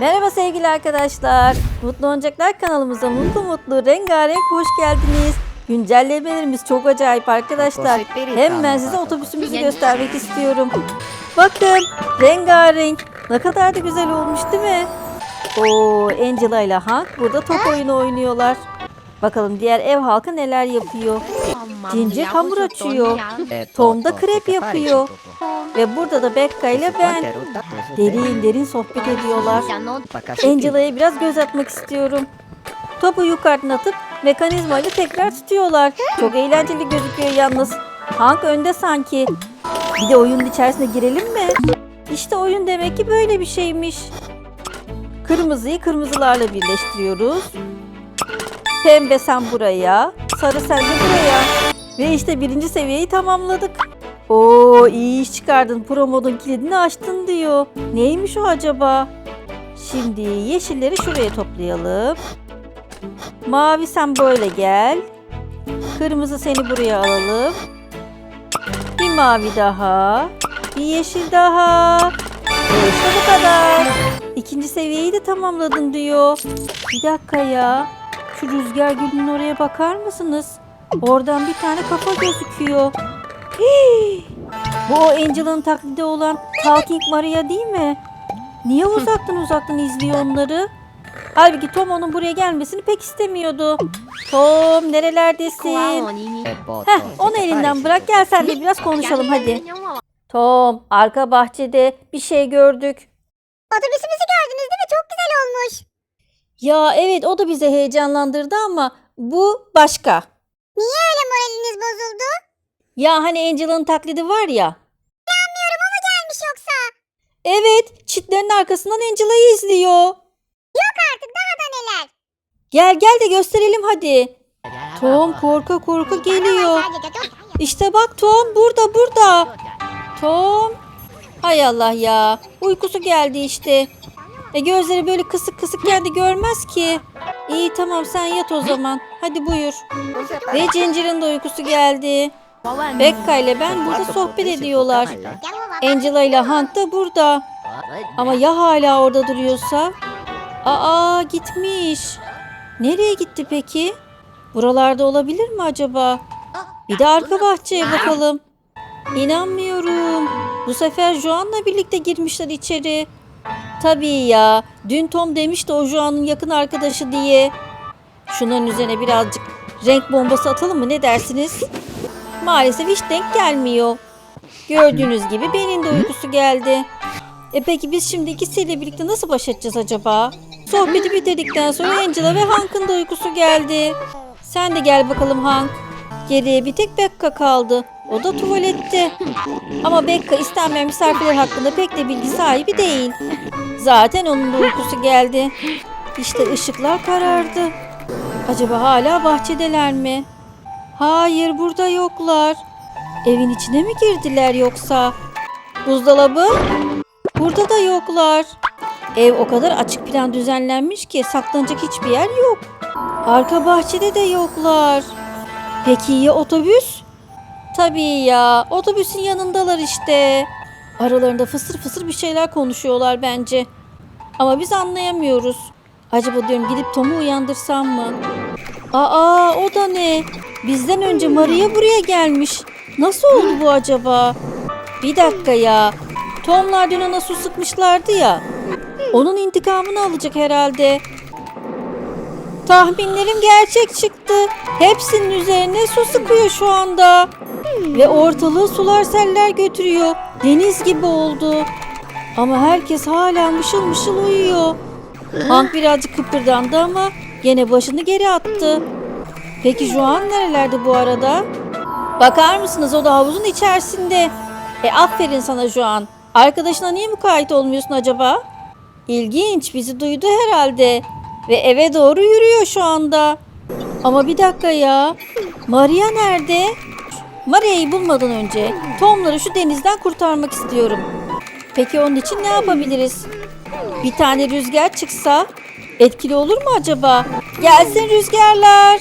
Merhaba sevgili arkadaşlar. Mutlu Oyuncaklar kanalımıza mutlu mutlu rengarenk hoş geldiniz. Güncellemelerimiz çok acayip arkadaşlar. Hemen size otobüsümüzü göstermek istiyorum. Bakın rengarenk. Ne kadar da güzel olmuş değil mi? Oo, Angela ile Hank burada top oyunu oynuyorlar. Bakalım diğer ev halkı neler yapıyor. Ginger hamur açıyor. Tom da krep yapıyor. Ve burada da Becca ile ben derin derin sohbet ediyorlar. Angela'ya biraz göz atmak istiyorum. Topu yukarıdan atıp mekanizmayla tekrar tutuyorlar. Çok eğlenceli gözüküyor yalnız. Hank önde sanki. Bir de oyunun içerisine girelim mi? İşte oyun demek ki böyle bir şeymiş. Kırmızıyı kırmızılarla birleştiriyoruz. Pembe sen buraya, sarı sen de buraya. Ve işte birinci seviyeyi tamamladık. Oo iyi iş çıkardın. Pro modun kilidini açtın diyor. Neymiş o acaba? Şimdi yeşilleri şuraya toplayalım. Mavi sen böyle gel. Kırmızı seni buraya alalım. Bir mavi daha. Bir yeşil daha. Ve işte bu kadar. İkinci seviyeyi de tamamladın diyor. Bir dakika ya. Şu rüzgar gülünün oraya bakar mısınız? Oradan bir tane kafa gözüküyor. Hii! Bu o Angela'nın taklidi olan Talking Maria değil mi? Niye uzaktan uzaktan izliyor onları? Halbuki Tom onun buraya gelmesini pek istemiyordu. Tom nerelerdesin? Heh, onu elinden bırak gel sen de biraz konuşalım hadi. Tom arka bahçede bir şey gördük. Otobüsümüzü gördünüz değil mi? Çok güzel olmuş. Ya evet o da bizi heyecanlandırdı ama bu başka. Niye öyle moraliniz bozuldu? Ya hani Angela'nın taklidi var ya. Bilmiyorum o mu gelmiş yoksa? Evet çitlerin arkasından Angela'yı izliyor. Yok artık daha da neler. Gel gel de gösterelim hadi. Tom korka korka geliyor. İşte bak Tom burada burada. Tom. Hay Allah ya. Uykusu geldi işte. E gözleri böyle kısık kısık kendi görmez ki. İyi tamam sen yat o zaman. Hadi buyur. Ve Ginger'ın da uykusu geldi. Becca ile ben burada sohbet ediyorlar. Angela ile Hank da burada. Ama ya hala orada duruyorsa? Aa gitmiş. Nereye gitti peki? Buralarda olabilir mi acaba? Bir de arka bahçeye bakalım. İnanmıyorum. Bu sefer Joan'la birlikte girmişler içeri. Tabii ya. Dün Tom demişti o Joan'ın yakın arkadaşı diye. Şunların üzerine birazcık renk bombası atalım mı ne dersiniz? Maalesef hiç denk gelmiyor. Gördüğünüz gibi benim de uykusu geldi. E peki biz şimdi ikisiyle birlikte nasıl baş edeceğiz acaba? Sohbeti bitirdikten sonra Angela ve Hank'ın da uykusu geldi. Sen de gel bakalım Hank. Geriye bir tek Becca kaldı. O da tuvalette. Ama Becca istenmeyen misafirler hakkında pek de bilgi sahibi değil. Zaten onun da uykusu geldi. İşte ışıklar karardı. Acaba hala bahçedeler mi? Hayır burada yoklar. Evin içine mi girdiler yoksa? Buzdolabı? Burada da yoklar. Ev o kadar açık plan düzenlenmiş ki saklanacak hiçbir yer yok. Arka bahçede de yoklar. Peki ya otobüs? Tabii ya, otobüsün yanındalar işte. Aralarında fısır fısır bir şeyler konuşuyorlar bence. Ama biz anlayamıyoruz. Acaba diyorum gidip Tom'u uyandırsam mı? Aa o da ne? Bizden önce Maria buraya gelmiş. Nasıl oldu bu acaba? Bir dakika ya. Tomlar dün ona su sıkmışlardı ya. Onun intikamını alacak herhalde. Tahminlerim gerçek çıktı. Hepsinin üzerine su sıkıyor şu anda. Ve ortalığı sular seller götürüyor. Deniz gibi oldu. Ama herkes hala mışıl mışıl uyuyor. Hank birazcık kıpırdandı ama gene başını geri attı. Peki Juan nerelerde bu arada? Bakar mısınız o da havuzun içerisinde. E aferin sana Juan. Arkadaşına niye mukayyet olmuyorsun acaba? İlginç bizi duydu herhalde. Ve eve doğru yürüyor şu anda. Ama bir dakika ya. Maria nerede? Maria'yı bulmadan önce Tom'ları şu denizden kurtarmak istiyorum. Peki onun için ne yapabiliriz? Bir tane rüzgar çıksa etkili olur mu acaba? Gelsin rüzgarlar.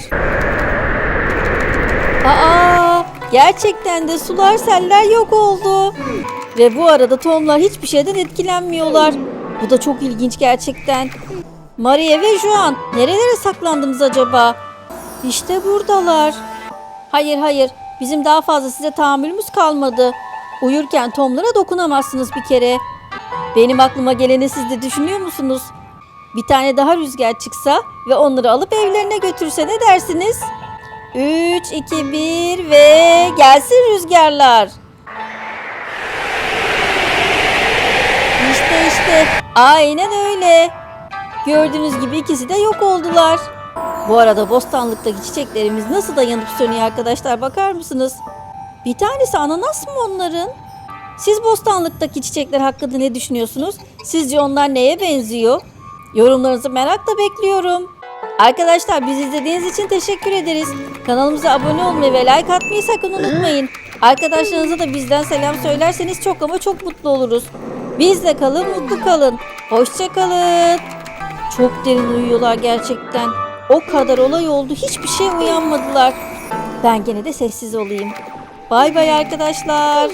Aa, gerçekten de sular seller yok oldu. Ve bu arada Tom'lar hiçbir şeyden etkilenmiyorlar. Bu da çok ilginç gerçekten. Maria ve Juan nerelere saklandınız acaba? İşte buradalar. Hayır hayır bizim daha fazla size tahammülümüz kalmadı. Uyurken Tom'lara dokunamazsınız bir kere. Benim aklıma geleni siz de düşünüyor musunuz? Bir tane daha rüzgar çıksa ve onları alıp evlerine götürse ne dersiniz? 3, 2, 1 ve gelsin rüzgarlar. İşte işte aynen öyle. Gördüğünüz gibi ikisi de yok oldular. Bu arada bostanlıktaki çiçeklerimiz nasıl da yanıp sönüyor arkadaşlar bakar mısınız? Bir tanesi ananas mı onların? Siz bostanlıktaki çiçekler hakkında ne düşünüyorsunuz? Sizce onlar neye benziyor? Yorumlarınızı merakla bekliyorum. Arkadaşlar bizi izlediğiniz için teşekkür ederiz. Kanalımıza abone olmayı ve like atmayı sakın unutmayın. Arkadaşlarınıza da bizden selam söylerseniz çok ama çok mutlu oluruz. Bizle kalın, mutlu kalın. Hoşça kalın. Çok derin uyuyorlar gerçekten. O kadar olay oldu hiçbir şey uyanmadılar. Ben gene de sessiz olayım. Bay bay arkadaşlar.